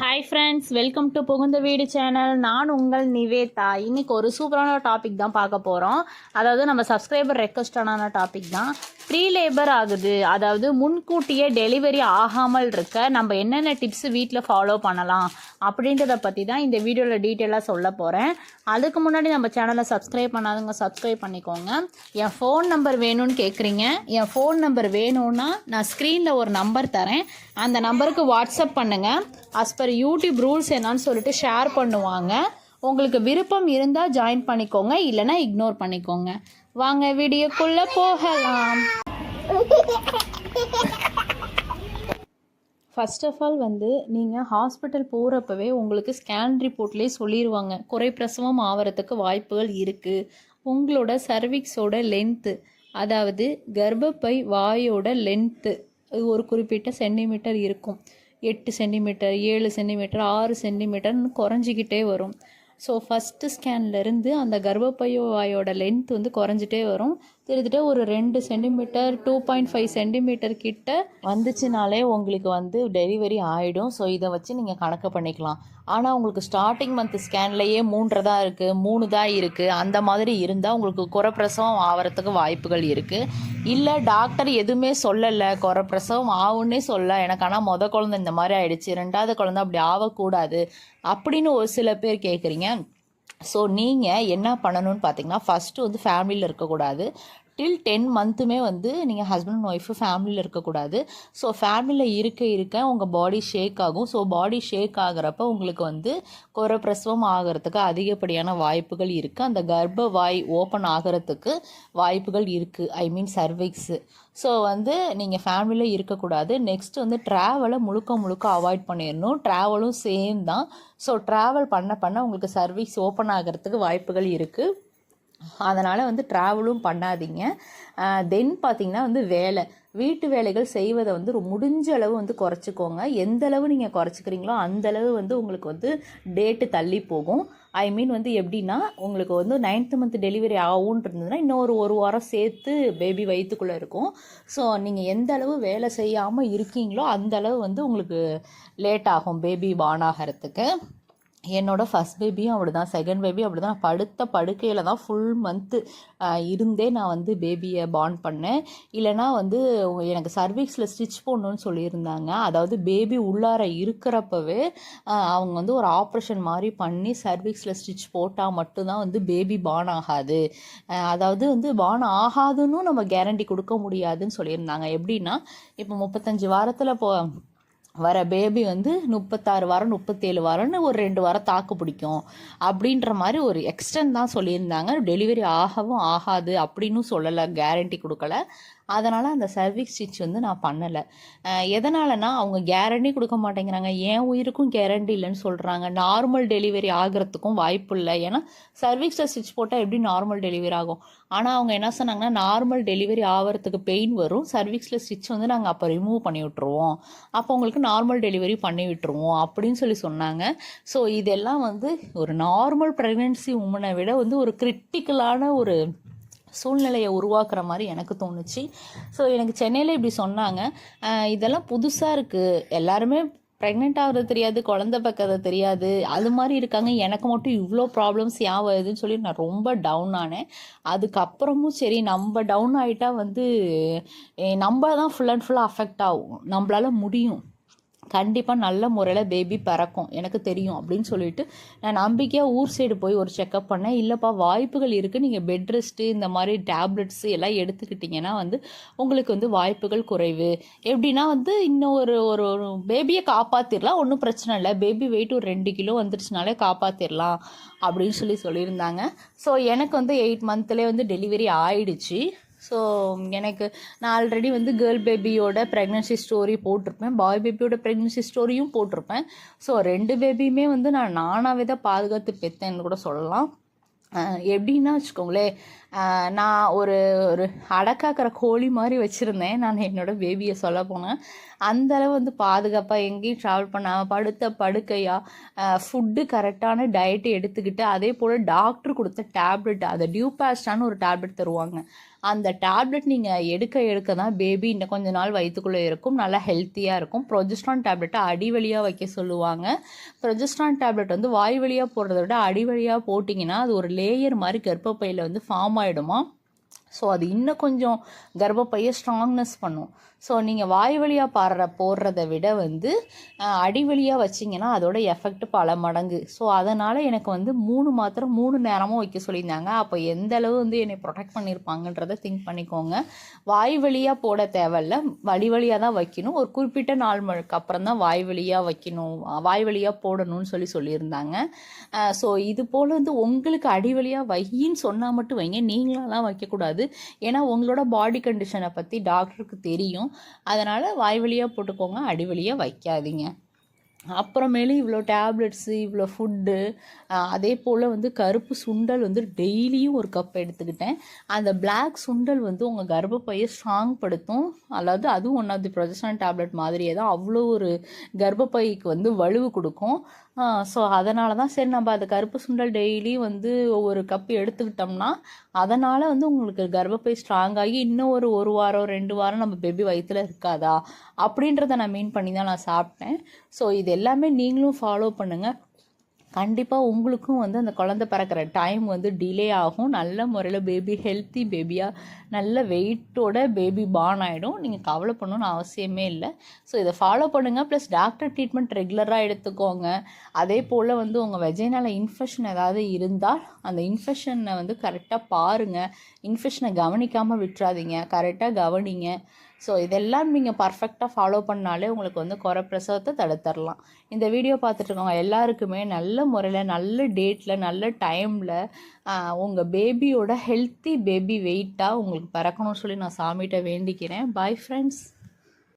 Hi friends welcome to புகுந்த வீடு channel நான் உங்கள் நிவேதா. இன்னைக்கு ஒரு சூப்பரான டாபிக் தான் பார்க்க போகிறோம் அதாவது நம்ம சப்ஸ்கிரைபர் ரெக்வஸ்டான டாபிக் தான். ப்ரீ லேபர் ஆகுது. அதாவது முன்கூட்டியே டெலிவரி ஆகாமல் இருக்க நம்ம என்னென்ன டிப்ஸ் வீட்டில் ஃபாலோ பண்ணலாம் அப்படின்றத பற்றி தான் இந்த வீடியோவில் டீட்டெயிலாக சொல்ல போகிறேன் அதுக்கு முன்னாடி நம்ம சேனலை சப்ஸ்கிரைப் பண்ணாதவங்க சப்ஸ்கிரைப் பண்ணிக்கோங்க. என் ஃபோன் நம்பர் வேணும்னு கேட்குறீங்க என் ஃபோன் நம்பர் வேணும்னா நான் ஸ்க்ரீனில் ஒரு நம்பர் தரேன். அந்த நம்பருக்கு வாட்ஸ்அப் பண்ணுங்கள் அஸ் பர் யூடியூப் ரூல்ஸ் என்னன்னு சொல்லிட்டு ஷேர் பண்ணுவாங்க. உங்களுக்கு விருப்பம் இருந்தால் ஜாயின் பண்ணிக்கோங்க இல்லைன்னா இக்னோர் பண்ணிக்கோங்க. வாங்க வீடியோக்குள்ளே போகலாம். ஃபர்ஸ்ட் ஆஃப் ஆல் வந்து நீங்கள் ஹாஸ்பிட்டல் போகிறப்பவே உங்களுக்கு ஸ்கேன் ரிப்போர்ட்லேயே சொல்லிடுவாங்க குறை பிரசவம் ஆகிறதுக்கு வாய்ப்புகள் இருக்குது உங்களோட சர்விக்ஸோட லென்த்து அதாவது கர்ப்பப்பை வாயோட லென்த்து ஒரு குறிப்பிட்ட சென்டிமீட்டர் இருக்கும். எட்டு சென்டிமீட்டர் ஏழு சென்டிமீட்டர் ஆறு சென்டிமீட்டர்னு குறைஞ்சிக்கிட்டே வரும். ஸோ ஃபஸ்ட்டு ஸ்கேன்லேருந்து அந்த கர்ப்பப்பையோட லென்த் வந்து குறைஞ்சிட்டே வரும். கிட்டத்தட்ட ஒரு ரெண்டு centimetre two point five centimetre கிட்ட வந்துச்சுனாலே உங்களுக்கு வந்து டெலிவரி ஆகிடும் ஸோ இதை வச்சு நீங்கள் கணக்கு பண்ணிக்கலாம். ஆனால் உங்களுக்கு ஸ்டார்டிங் மந்த் ஸ்கேன்லேயே மூன்றதாக தான் இருக்குது மூணு தான் இருக்குது அந்த மாதிரி இருந்தால் உங்களுக்கு குறப்பிரசவம் ஆகிறதுக்கு வாய்ப்புகள் இருக்குது இல்லை டாக்டர் எதுவுமே சொல்லலை குறப்பிரசவம் ஆகுன்னே சொல்ல எனக்கு ஆனால் மொதல் குழந்தை இந்த மாதிரி ஆயிடுச்சு ரெண்டாவது குழந்தை அப்படி ஆகக்கூடாது அப்படின்னு ஒரு சில பேர் கேட்குறீங்க ஸோ நீங்கள் என்ன பண்ணணும்னு பார்த்தீங்கன்னா ஃபஸ்ட்டு வந்து ஃபேமிலியில் இருக்கக்கூடாது. டில் டென் மந்த்துமே வந்து நீங்கள் ஹஸ்பண்ட் அண்ட் ஒய்ஃபு ஃபேமிலியில் இருக்கக்கூடாது. ஸோ ஃபேமிலியில் இருக்க இருக்க உங்கள் பாடி ஷேக் ஆகும். ஸோ பாடி ஷேக் ஆகிறப்ப உங்களுக்கு வந்து குறப்பிரசவம் ஆகிறதுக்கு அதிகப்படியான வாய்ப்புகள் இருக்குது அந்த கர்ப்ப வாய் ஓப்பன் ஆகிறதுக்கு வாய்ப்புகள் இருக்குது ஐ மீன் சர்விக்ஸு ஸோ வந்து நீங்கள் ஃபேமிலியில் இருக்கக்கூடாது. நெக்ஸ்ட் வந்து ட்ராவலை முழுக்க முழுக்க அவாய்ட் பண்ணிடணும். ட்ராவலும் சேம் தான். ஸோ ட்ராவல் பண்ண பண்ண உங்களுக்கு சர்வீஸ் ஓப்பன் ஆகிறதுக்கு வாய்ப்புகள் இருக்குது அதனால் வந்து ட்ராவலும் பண்ணாதீங்க. தென் பார்த்தீங்கன்னா வந்து வேலை. வீட்டு வேலைகள் செய்வதை வந்து முடிஞ்ச அளவு வந்து குறைச்சிக்கோங்க. எந்த அளவு நீங்கள் குறைச்சிக்கிறீங்களோ அந்தளவு வந்து உங்களுக்கு வந்து டேட்டு தள்ளி போகும். ஐ மீன் வந்து எப்படின்னா உங்களுக்கு வந்து நைன்த் மந்த் டெலிவரி ஆகும்னு இருந்ததுன்னா இன்னொரு ஒரு வாரம் சேர்த்து பேபி வயிற்றுக்குள்ளே இருக்கும். ஸோ நீங்கள் எந்த அளவு வேலை செய்யாமல் இருக்கீங்களோ அந்த அளவு வந்து உங்களுக்கு லேட் ஆகும் பேபி பான் ஆகிறதுக்கு. என்னோடய ஃபஸ்ட் பேபியும் அப்படி தான் செகண்ட் பேபி அப்படி தான் படுத்த படுக்கையில் தான் ஃபுல் மந்த்து இருந்தே நான் வந்து பேபியை பாண்ட் பண்ணேன். இல்லைனா வந்து எனக்கு சர்வீக்ஸில் ஸ்டிச் போடணுன்னு சொல்லியிருந்தாங்க. அதாவது பேபி உள்ளார இருக்கிறப்பவே அவங்க வந்து ஒரு ஆப்ரேஷன் மாதிரி பண்ணி சர்வீக்ஸில் ஸ்டிச் போட்டால் மட்டும்தான் வந்து பேபி பான் ஆகாது. அதாவது வந்து பான் ஆகாதுன்னு நம்ம கேரண்டி கொடுக்க முடியாதுன்னு சொல்லியிருந்தாங்க. எப்படின்னா இப்போ முப்பத்தஞ்சு வாரத்தில் போ வர பேபி வந்து முப்பத்தாறு வாரம் முப்பத்தேழு வாரம்னு ஒரு ரெண்டு வாரம் தாக்கு பிடிக்கும். அப்படின்ற மாதிரி ஒரு எக்ஸ்டென்ட் தான் சொல்லியிருந்தாங்க. டெலிவரி ஆகவும் ஆகாது அப்படின்னு சொல்லலை கேரண்டி கொடுக்கல. அதனால் அந்த சர்வீஸ் ஸ்டிச் வந்து நான் பண்ணலை. எதனாலனா அவங்க கேரண்டி கொடுக்க மாட்டேங்கிறாங்க. என் உயிருக்கும் கேரண்டி இல்லைன்னு சொல்கிறாங்க நார்மல் டெலிவரி ஆகிறதுக்கும் வாய்ப்பு இல்லை. ஏன்னா சர்வீஸில் ஸ்டிச் போட்டால் எப்படி நார்மல் டெலிவரி ஆகும்? ஆனால் அவங்க என்ன சொன்னாங்கன்னா நார்மல் டெலிவரி ஆகிறதுக்கு பெயின் வரும். சர்வீஸில் ஸ்டிச் வந்து நாங்கள் அப்போ ரிமூவ் பண்ணி விட்ருவோம் அப்போ உங்களுக்கு நார்மல் டெலிவரி பண்ணி விட்டுருவோம் அப்படின்னு சொல்லி சொன்னாங்க. ஸோ இதெல்லாம் வந்து ஒரு நார்மல் ப்ரெக்னென்சி உமனை விட வந்து ஒரு கிரிட்டிக்கலான ஒரு சூழ்நிலையை உருவாக்குற மாதிரி எனக்கு தோணுச்சு. ஸோ எனக்கு சென்னையில் இப்படி சொன்னாங்க. இதெல்லாம் புதுசாக இருக்குது எல்லாருமே ப்ரெக்னென்ட் ஆகிறது தெரியாது குழந்த பக்கத்தை தெரியாது. அது மாதிரி இருக்காங்க. எனக்கு மட்டும் இவ்வளோ ப்ராப்ளம்ஸ் ஏன் வருதுன்னு சொல்லி நான் ரொம்ப டவுன் ஆனேன். அதுக்கப்புறமும் சரி நம்ம டவுன் ஆகிட்டா வந்து நம்ம தான் ஃபுல் அண்ட் ஃபுல்லாக அஃபெக்ட் ஆகும். நம்மளால முடியும். கண்டிப்பாக நல்ல முறையில் பேபி பறக்கும். எனக்கு தெரியும் அப்படின்னு சொல்லிட்டு நான் நம்பிக்கையாக ஊர் சைடு போய் ஒரு செக்கப் பண்ணேன். இல்லைப்பா வாய்ப்புகள் இருக்குது நீங்கள் பெட் ரெஸ்ட்டு இந்த மாதிரி டேப்லெட்ஸ் எல்லாம் எடுத்துக்கிட்டிங்கன்னா வந்து உங்களுக்கு வந்து வாய்ப்புகள் குறைவு. எப்படின்னா வந்து இன்னும் ஒரு ஒரு ஒரு பேபியை காப்பாற்றிடலாம் ஒன்றும் பிரச்சனை இல்லை. பேபி வெயிட் ஒரு ரெண்டு கிலோ வந்துருச்சுனாலே காப்பாற்றிடலாம் அப்படின்னு சொல்லி சொல்லியிருந்தாங்க. ஸோ எனக்கு வந்து எயிட் மந்த்லேயே வந்து டெலிவரி ஆயிடுச்சு. ஸோ எனக்கு நான் ஆல்ரெடி வந்து கேர்ள் பேபியோட ப்ரெக்னன்சி ஸ்டோரி போட்டிருப்பேன். பாய் பேபியோட ப்ரெக்னன்சி ஸ்டோரியும் போட்டிருப்பேன். ஸோ ரெண்டு பேபியுமே வந்து நான் நானாகவே தான் பாதுகாத்து பெற்றேன்னு கூட சொல்லலாம். எப்படின்னா வச்சுக்கோங்களேன் நான் ஒரு ஒரு அடக்காக்கிற கோழி மாதிரி வச்சுருந்தேன். நான் என்னோடய பேபியை சொல்ல போனேன். அந்த அளவு வந்து பாதுகாப்பாக எங்கேயும் ட்ராவல் பண்ணாமல் படுத்த படுக்கையாக ஃபுட்டு கரெக்டான டயட்டு எடுத்துக்கிட்டு அதே போல் டாக்டர் கொடுத்த டேப்லெட் அதை டியூபாஸ்டான்னு ஒரு டேப்லெட் தருவாங்க. அந்த டேப்லெட் நீங்கள் எடுக்க எடுக்க தான் பேபி இன்னும் கொஞ்ச நாள் வயிற்றுக்குள்ளே இருக்கும் நல்லா ஹெல்த்தியாக இருக்கும். ப்ரொஜெஸ்ட்ரான் டேப்லெட்டை அடி வழியாக வைக்க சொல்லுவாங்க. ப்ரொஜெஸ்ட்ரான் டேப்லெட் வந்து வாய் வழியாக போடுறத விட அடி வழியாக போட்டிங்கன்னா அது ஒரு லேயர் மாதிரி கர்ப்பப்பையில் வந்து ஃபார்ம் ஆகிடுமா ஸோ அது இன்னும் கொஞ்சம் கர்ப்பப்பையை ஸ்ட்ராங்னஸ் பண்ணும். ஸோ நீங்கள் வாய் வழியாக பாடுற போடுறத விட வந்து அடி வழியாக வச்சிங்கன்னா அதோட எஃபெக்ட் பல மடங்கு. ஸோ அதனால் எனக்கு வந்து மூணு மாத்திரம் மூணு நேரமும் வைக்க சொல்லியிருந்தாங்க. அப்போ எந்த அளவு வந்து என்னை ப்ரொடெக்ட் பண்ணியிருப்பாங்கன்றத திங்க் பண்ணிக்கோங்க. வாய் வழியாக போட தேவையில்ல. வழி வழியாக தான் வைக்கணும். ஒரு குறிப்பிட்ட நாள் மழுக்கு அப்புறம் தான் வாய் வழியாக வைக்கணும். வாய் வழியாக போடணும்னு சொல்லி சொல்லியிருந்தாங்க. ஸோ இது போல் வந்து உங்களுக்கு அடி வழியாக வையின்னு சொன்னால் மட்டும் வைங்க. நீங்களாலாம் வைக்கக்கூடாது. ஏன்னா உங்களோட பாடி கண்டிஷனை பற்றி டாக்டருக்கு தெரியும். அதனால் வாய் வழியாக போட்டுக்கோங்க அடி வழியாக வைக்காதீங்க. அப்புறமேலு இவ்வளோ டேப்லெட்ஸு இவ்வளோ ஃபுட்டு அதே போல் வந்து கருப்பு சுண்டல் வந்து டெய்லியும் ஒரு கப் எடுத்துக்கிட்டேன். அந்த பிளாக் சுண்டல் வந்து உங்கள் கர்ப்பப்பையை ஸ்ட்ராங் படுத்தும். அதாவது அதுவும் one of the progesterone tablet மாதிரியே தான் அவ்வளோ ஒரு கர்ப்பப்பைக்கு வந்து வலுவு கொடுக்கும். ஸோ அதனால தான் சரி நம்ம அது கருப்பு சுண்டல் டெய்லி வந்து ஒவ்வொரு கப் எடுத்துக்கிட்டோம்னா அதனால் வந்து உங்களுக்கு கர்ப்பப்பை ஸ்ட்ராங் ஆகி இன்னும் ஒரு ஒரு வாரம் ரெண்டு வாரம் நம்ம பேபி வயித்துல இருக்காதா? அப்படின்றத நான் மீன் பண்ணி தான் நான் சாப்பிட்டேன். ஸோ இது எல்லாமே நீங்களும் ஃபாலோ பண்ணுங்கள் கண்டிப்பாக உங்களுக்கும் வந்து அந்த குழந்தை பிறக்கிற டைம் வந்து டிலே ஆகும். நல்ல முறையில் பேபி ஹெல்த்தி பேபியாக நல்ல வெயிட்டோட பேபி பார்ன் ஆகிடும் நீங்கள் கவலை பண்ணணும்னு அவசியமே இல்லை. ஸோ இதை ஃபாலோ பண்ணுங்கள் ப்ளஸ் டாக்டர் ட்ரீட்மெண்ட் ரெகுலராக எடுத்துக்கோங்க. அதே போல் வந்து உங்கள் வெஜைனால் இன்ஃபெக்ஷன் ஏதாவது இருந்தால் அந்த இன்ஃபெக்ஷனை வந்து கரெக்டாக பாருங்கள் இன்ஃபெக்ஷனை கவனிக்காமல் விட்டுறாதீங்க. கரெக்டாக கவனிங்க. ஸோ இதெல்லாம் நீங்கள் பர்ஃபெக்டாக ஃபாலோ பண்ணாலே உங்களுக்கு வந்து குறை பிரசவத்தை தடுத்துடலாம் இந்த வீடியோ பார்த்துட்டு இருக்கவங்க எல்லாருக்குமே நல்ல முறையில் நல்ல டேட்டில் நல்ல டைமில் உங்கள் பேபியோட ஹெல்த்தி பேபி வெயிட்டாக உங்களுக்கு பிறக்கணும்னு சொல்லி நான் சாமிகிட்ட வேண்டிக்கிறேன். Bye friends